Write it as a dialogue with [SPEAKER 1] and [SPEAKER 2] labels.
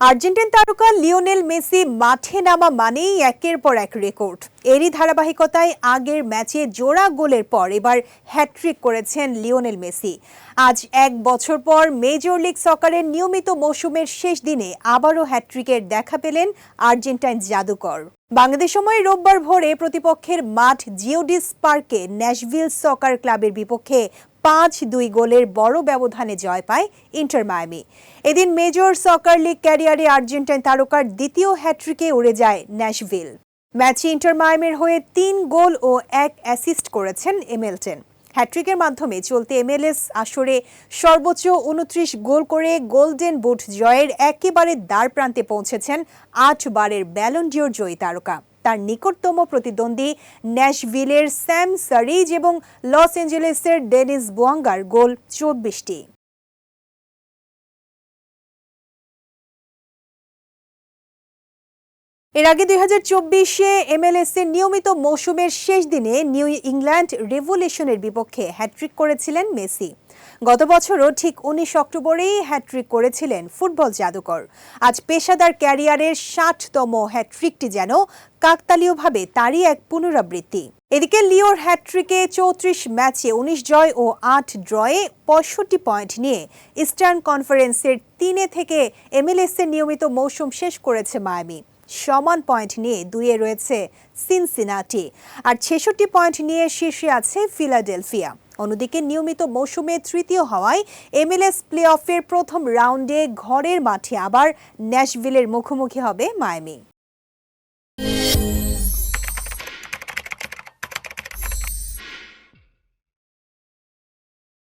[SPEAKER 1] Argentine তারকা Lionel Messi মাঠে নামা মানেই একের পর এক রেকর্ড। এরই ধারাবাহিকতায় আগের ম্যাচে জোড়া গোলের পর এবার হ্যাট্রিক করেছেন লিওনেল মেসি। আজ এক বছর পর মেজর লিগ সকারের নিয়মিত মৌসুমের শেষ দিনে আবারও হ্যাট্রিকের দেখা পেলেন আর্জেন্টাইন জাদুকর। বাংলাদেশ সময় রোববার ভোরে প্রতিপক্ষের মাঠ জিওডিস পার্কে ন্যাশভিল সকার ক্লাবের বিপক্ষে পাঁচ দুই গোলের বড় ব্যবধানে জয় পায় ইন্টার মায়ামি। এদিন মেজর সকার লিগ ক্যারিয়ারে আর্জেন্টাইন তারকার দ্বিতীয় হ্যাট্রিকে উড়ে যায় ন্যাশভিল। ম্যাচে ইন্টার মায়ামির হয়ে তিন গোল ও এক অ্যাসিস্ট করেছেন এমেলটেন হ্যাট্রিকের মাধ্যমে চলতি এমএলএস আসরে সর্বোচ্চ উনত্রিশ গোল করে গোল্ডেন বুট জয়ের একেবারে দ্বার প্রান্তে পৌঁছেছেন আট বারের ব্যালন্ডিওর জয়ী তারকা। তার নিকটতম প্রতিদ্বন্দ্বী ন্যাশভিলের স্যাম সারিজ এবং লস অ্যাঞ্জেলেসের ডেনিস বোয়াঙ্গার গোল চব্বিশটি। এর আগে দুই হাজার চব্বিশে নিয়মিত মৌসুমের শেষ দিনে নিউ ইংল্যান্ড রেভলিউশনের বিপক্ষে হ্যাট্রিক করেছিলেন মেসি। গত বছরও ঠিক উনিশ অক্টোবরেই হ্যাট্রিক করেছিলেন ফুটবল জাদুকর। আজ পেশাদার ক্যারিয়ারের ষাটতম হ্যাট্রিকটি যেন কাকতালীয়ভাবে তারই এক পুনরাবৃত্তি। এদিকে লিওর হ্যাট্রিকে চৌত্রিশ ম্যাচে উনিশ জয় ও আট ড্রয়ে পঁয়ষট্টি পয়েন্ট নিয়ে ইস্টার্ন কনফারেন্সের তিনে থেকে এমএলএস এর নিয়মিত মৌসুম শেষ করেছে মায়ামি। সমান পয়েন্ট নিয়ে দুইয়ে রয়েছে সিনসিনাটি। আর ছেষট্টি পয়েন্ট নিয়ে শীর্ষে আছে ফিলাডেলফিয়া। অন্যদিকে নিয়মিত মৌসুমে তৃতীয় হওয়ায় এমএলএস প্লে অফের প্রথম রাউন্ডে ঘরের মাঠে আবার ন্যাশভিলের মুখোমুখি হবে মায়ামি।